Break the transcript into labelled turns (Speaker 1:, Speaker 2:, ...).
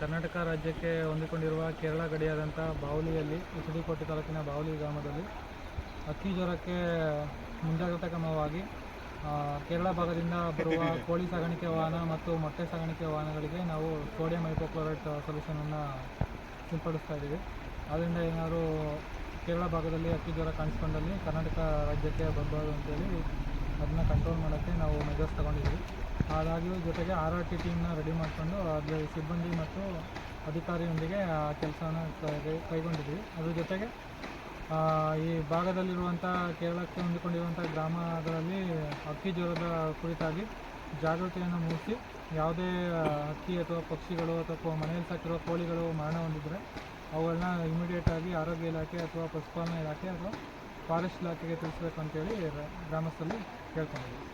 Speaker 1: ಕರ್ನಾಟಕ ರಾಜ್ಯಕ್ಕೆ ಹೊಂದಿಕೊಂಡಿರುವ ಕೇರಳ ಗಡಿಯಾದಂಥ ಬಾವಲಿಯಲ್ಲಿ ಉಸಿಡಿಕೋಟೆ ತಾಲೂಕಿನ ಬಾವಲಿ ಗ್ರಾಮದಲ್ಲಿ ಅಕ್ಕಿ ಜ್ವರಕ್ಕೆ ಮುಂಜಾಗ್ರತಾ ಕ್ರಮವಾಗಿ ಆ, ಕೇರಳ ಭಾಗದಿಂದ ಬರುವ ಕೋಳಿ ಸಾಗಾಣಿಕೆ ವಾಹನ ಮತ್ತು ಮೊಟ್ಟೆ ಸಾಗಾಣಿಕೆ ವಾಹನಗಳಿಗೆ ನಾವು ಸೋಡಿಯಂ ಹೈಪೋಕ್ಲೋರೈಟ್ ಸೊಲ್ಯೂಷನನ್ನು ಸಿಂಪಡಿಸ್ತಾ ಇದ್ದೀವಿ. ಆದ್ದರಿಂದ ಏನಾದರೂ ಕೇರಳ ಭಾಗದಲ್ಲಿ ಅಕ್ಕಿ ಜ್ವರ ಕಾಣಿಸ್ಕೊಂಡಲ್ಲಿ ಕರ್ನಾಟಕ ರಾಜ್ಯಕ್ಕೆ ಬರಬಾರ್ದು ಅಂತೇಳಿ ಅದನ್ನ ಕಂಟ್ರೋಲ್ ಮಾಡೋಕ್ಕೆ ನಾವು ಮೆಜರ್ಸ್ ತಗೊಂಡಿದ್ದೀವಿ. ಹಾಗಾಗಿ ಜೊತೆಗೆ ಆರ್ ಆರ್ ಟಿ ಟೀಮ್ನ ರೆಡಿ ಮಾಡಿಕೊಂಡು ಅದರ ಸಿಬ್ಬಂದಿ ಮತ್ತು ಅಧಿಕಾರಿಯೊಂದಿಗೆ ಆ ಕೆಲಸನ ಕೈಗೊಂಡಿದ್ವಿ. ಅದ್ರ ಜೊತೆಗೆ ಈ ಭಾಗದಲ್ಲಿರುವಂಥ ಕೇರಳಕ್ಕೆ ಹೊಂದಿಕೊಂಡಿರುವಂಥ ಗ್ರಾಮಗಳಲ್ಲಿ ಅಕ್ಕಿ ಜ್ವರದ ಕುರಿತಾಗಿ ಜಾಗೃತಿಯನ್ನು ಮೂಡಿಸಿ, ಯಾವುದೇ ಹಕ್ಕಿ ಅಥವಾ ಪಕ್ಷಿಗಳು ಅಥವಾ ಮನೆಯಲ್ಲಿ ಸಾಕಿರುವ ಕೋಳಿಗಳು ಮರಣ ಹೊಂದಿದ್ರೆ ಅವುಗಳನ್ನ ಇಮಿಡಿಯೇಟಾಗಿ ಆರೋಗ್ಯ ಇಲಾಖೆ ಅಥವಾ ಪಶುಪಾಲನಾ ಇಲಾಖೆ ಅಥವಾ ಫಾರೆಸ್ಟ್ ಇಲಾಖೆಗೆ ತಿಳಿಸ್ಬೇಕು ಅಂತೇಳಿ ಗ್ರಾಮಸ್ಥರಲ್ಲಿ ಕೇಳ್ಕೊಂಡಿದ್ದೀವಿ